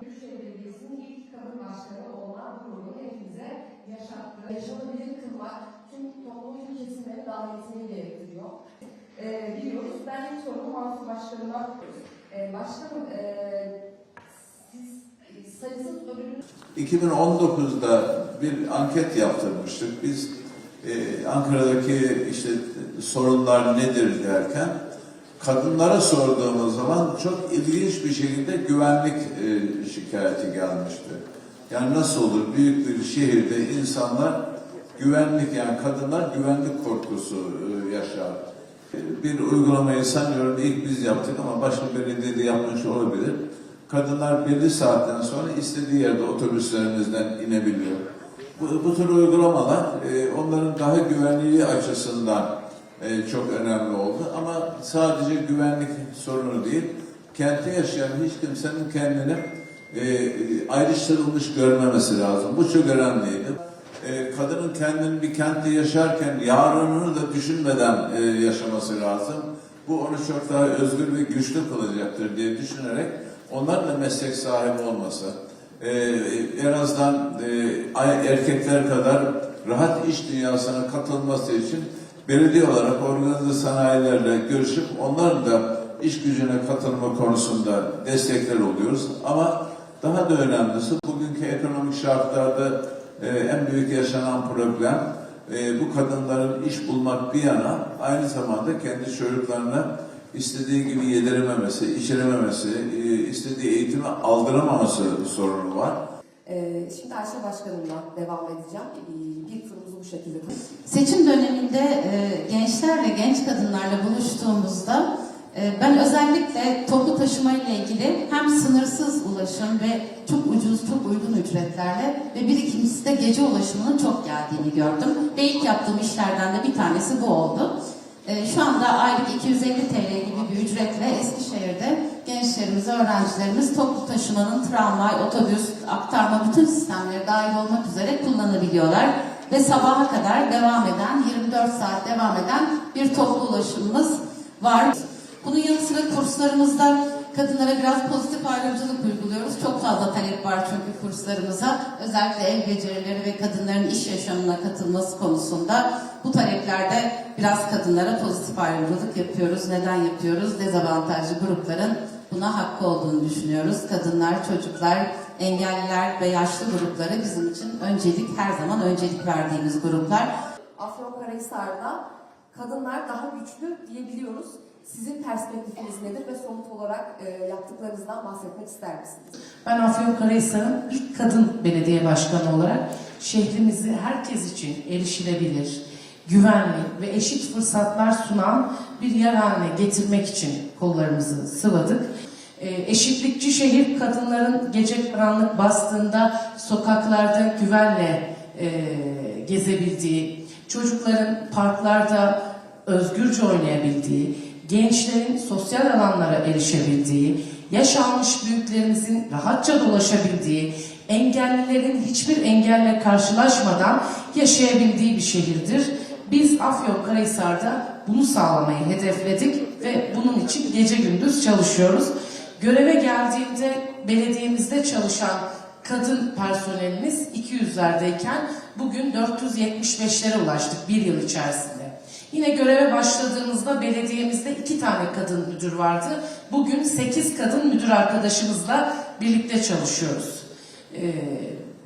Büyükşehir Belediyesi'nin ilk kadın başkanı olma gururunu hepimize yaşattı. Yaşanabilir kılmak tüm toplumun tüm dahiliyetini gerektiriyor. Ee, biliyoruz. Ben ilk sorumu Mansur Başkanı'na ee, Başkanım, ee, siz e, sayısız ölümün 2019'da bir anket yaptırmıştık. Biz e, Ankara'daki işte sorunlar nedir derken kadınlara sorduğumuz zaman çok ilginç bir şekilde güvenlik e, şikayeti gelmişti. Yani nasıl olur büyük bir şehirde insanlar güvenlik yani kadınlar güvenlik korkusu e, yaşar. E, Bir uygulamayı sanıyorum ilk biz yaptık ama başka belediye de yapmış olabilir. Kadınlar belli saatten sonra istediği yerde otobüslerimizden inebiliyor. Bu, bu tür uygulamalar e, onların daha güvenliği açısından e, çok önemli oldu. Ama sadece güvenlik sorunu değil, kentte yaşayan hiç kimsenin kendini e, ayrıştırılmış görmemesi lazım. Bu çok önemliydi. E, kadının kendini bir kentte yaşarken yarınını da düşünmeden e, yaşaması lazım. Bu onu çok daha özgür ve güçlü kılacaktır diye düşünerek onlar da meslek sahibi olması, e, en azından e, erkekler kadar rahat iş dünyasına katılması için belediye olarak organize sanayilerle görüşüp onların da iş gücüne katılma konusunda destekler oluyoruz. Ama daha da önemlisi bugünkü ekonomik şartlarda e, en büyük yaşanan problem e, bu kadınların iş bulmak bir yana aynı zamanda kendi çocuklarına istediği gibi yedirememesi, içirememesi, e, istediği eğitimi aldıramaması sorunu var. Ee, Şimdi Ayşe Başkanım'la devam edeceğim. Ee, Bir turumuzu bu şekilde Seçim döneminde e, gençler ve genç kadınlarla buluştuğumuzda e, ben özellikle toplu taşıma ile ilgili hem sınırsız ulaşım ve çok ucuz, çok uygun ücretlerle ve bir ikincisi de gece ulaşımının çok geldiğini gördüm. Ve ilk yaptığım işlerden de bir tanesi bu oldu. E, şu anda aylık 250 TL gibi bir ücretle Eskişehir'de gençlerimiz, öğrencilerimiz toplu taşımanın tramvay, otobüs, aktarma bütün sistemleri dahil olmak üzere kullanabiliyorlar. Ve sabaha kadar devam eden, 24 saat devam eden bir toplu ulaşımımız var. Bunun yanı sıra kurslarımızda kadınlara biraz pozitif ayrımcılık uyguluyoruz. Çok fazla talep var çünkü kurslarımıza. Özellikle el becerileri ve kadınların iş yaşamına katılması konusunda bu taleplerde biraz kadınlara pozitif ayrımcılık yapıyoruz. Neden yapıyoruz? Dezavantajlı grupların buna hakkı olduğunu düşünüyoruz. Kadınlar, çocuklar, engelliler ve yaşlı grupları bizim için öncelik, her zaman öncelik verdiğimiz gruplar. Afyonkarahisar'da kadınlar daha güçlü diyebiliyoruz. Sizin perspektifiniz nedir ve somut olarak e, yaptıklarınızdan bahsetmek ister misiniz? Ben Afyonkarahisar'ın ilk kadın belediye başkanı olarak şehrimizi herkes için erişilebilir, güvenli ve eşit fırsatlar sunan bir yer haline getirmek için kollarımızı sıvadık. Ee, Eşitlikçi şehir kadınların gece karanlık bastığında sokaklarda güvenle e, gezebildiği, çocukların parklarda özgürce oynayabildiği, gençlerin sosyal alanlara erişebildiği, yaş almış büyüklerimizin rahatça dolaşabildiği, engellilerin hiçbir engelle karşılaşmadan yaşayabildiği bir şehirdir. Biz Afyonkarahisar'da bunu sağlamayı hedefledik ve bunun için gece gündüz çalışıyoruz. Göreve geldiğimde belediyemizde çalışan kadın personelimiz 200'lerdeyken bugün 475'lere ulaştık bir yıl içerisinde. Yine göreve başladığımızda belediyemizde iki tane kadın müdür vardı. Bugün 8 kadın müdür arkadaşımızla birlikte çalışıyoruz. Ee,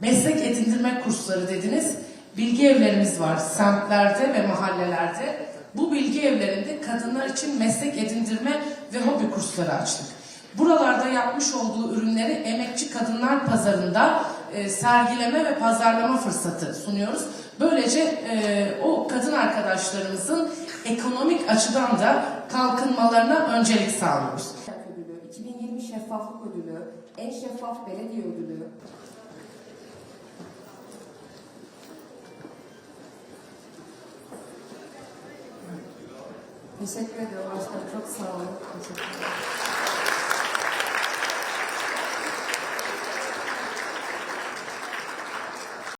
meslek edindirme kursları dediniz. Bilgi evlerimiz var semtlerde ve mahallelerde. Bu bilgi evlerinde kadınlar için meslek edindirme ve hobi kursları açtık. Buralarda yapmış olduğu ürünleri emekçi kadınlar pazarında e, sergileme ve pazarlama fırsatı sunuyoruz. Böylece e, o kadın arkadaşlarımızın ekonomik açıdan da kalkınmalarına öncelik sağlıyoruz. Ödülü, 2020 Şeffaflık Ödülü, En Şeffaf Belediye Ödülü. Teşekkür ediyorum. Çok sağ olun. Teşekkür ederim.